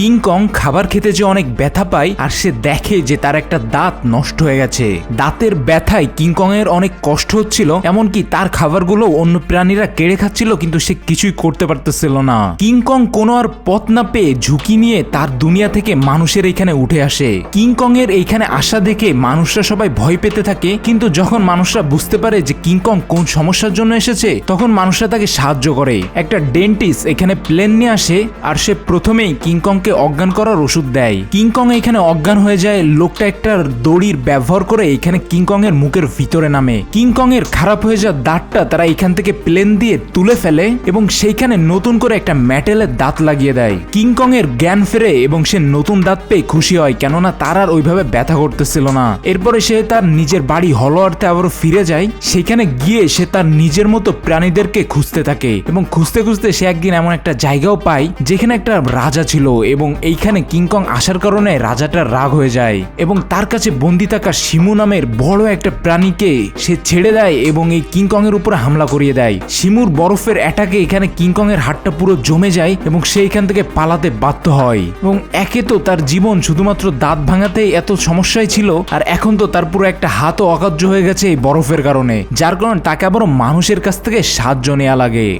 King Kong খাবার খেতে যে অনেক ব্যথা পায়, আর সে দেখে যে তার একটা দাঁত নষ্ট হয়ে গেছে। দাঁতের ব্যথায় কিং কং এর অনেক কষ্ট হচ্ছিল, এমনকি তার খাবারগুলো অন্য প্রাণীরা কেড়ে খাচ্ছিল, কিন্তু সে কিছুই করতে পারতেছিল না। কিং কং কোনো আর পথ না পেয়ে ঝুঁকি নিয়ে তার দুনিয়া থেকে মানুষের এইখানে উঠে আসে। কিং কং এর এইখানে আসা দেখে মানুষরা সবাই ভয় পেতে থাকে, কিন্তু যখন মানুষরা বুঝতে পারে যে কিং কং কোন সমস্যার জন্য এসেছে, তখন মানুষরা তাকে সাহায্য করে। একটা ডেন্টিস্ট এখানে প্লেন নিয়ে আসে, আর সে প্রথমেই কিংকংকে অজ্ঞান করার ওষুধ দেয়। কিংকং এখানে অজ্ঞান হয়ে যায়। লোকটা একটা দড়ির ব্যবহার করে এখানে কিংকং এর মুখের ভিতরে নামে। কিংকং এর খারাপ হয়ে যাওয়া দাঁতটা তারা এখান থেকে প্লেন দিয়ে তুলে ফেলে এবং সেইখানে নতুন করে একটা মেটেলের দাঁত লাগিয়ে দেয়। কিংকং এর জ্ঞান ফেরে এবং সে নতুন দাঁত পেয়ে খুশি হয়, কেননা তার আর ওইভাবে ব্যথা করতেছিল না। এরপরে সে তার নিজের বাড়ি হলোয়ার্থে আবার ফিরে যায়। সেখানে গিয়ে সে তার নিজের মতো প্রাণীদেরকে খুঁজতে থাকে এবং খুঁজতে খুঁজতে সে একদিন এমন একটা জায়গাও পায়, যেখানে একটা রাজা ছিল এবং এইখানে কিংকং আসার কারণে রাজাটার রাগ হয়ে যায় এবং তার কাছে বন্দি থাকা শিমু নামের বড় একটা প্রাণীকে সে ছেড়ে দেয় এবং এই কিংকং এর উপরে হামলা করিয়ে দেয়। শিমুর বরফের অ্যাটাকে এখানে কিংকং এর হাতটা পুরো জমে যায় এবং সে এখান থেকে পালাতে বাধ্য হয়। এবং একে তো তার জীবন শুধুমাত্র দাঁত ভাঙাতে এত সমস্যায় ছিল, আর এখন তো তার পুরো একটা হাতও অকার্য হয়ে গেছে এই বরফের কারণে, যার কারণে তাকে আবারও মানুষের কাছ থেকে সাহায্য নেওয়া লাগে।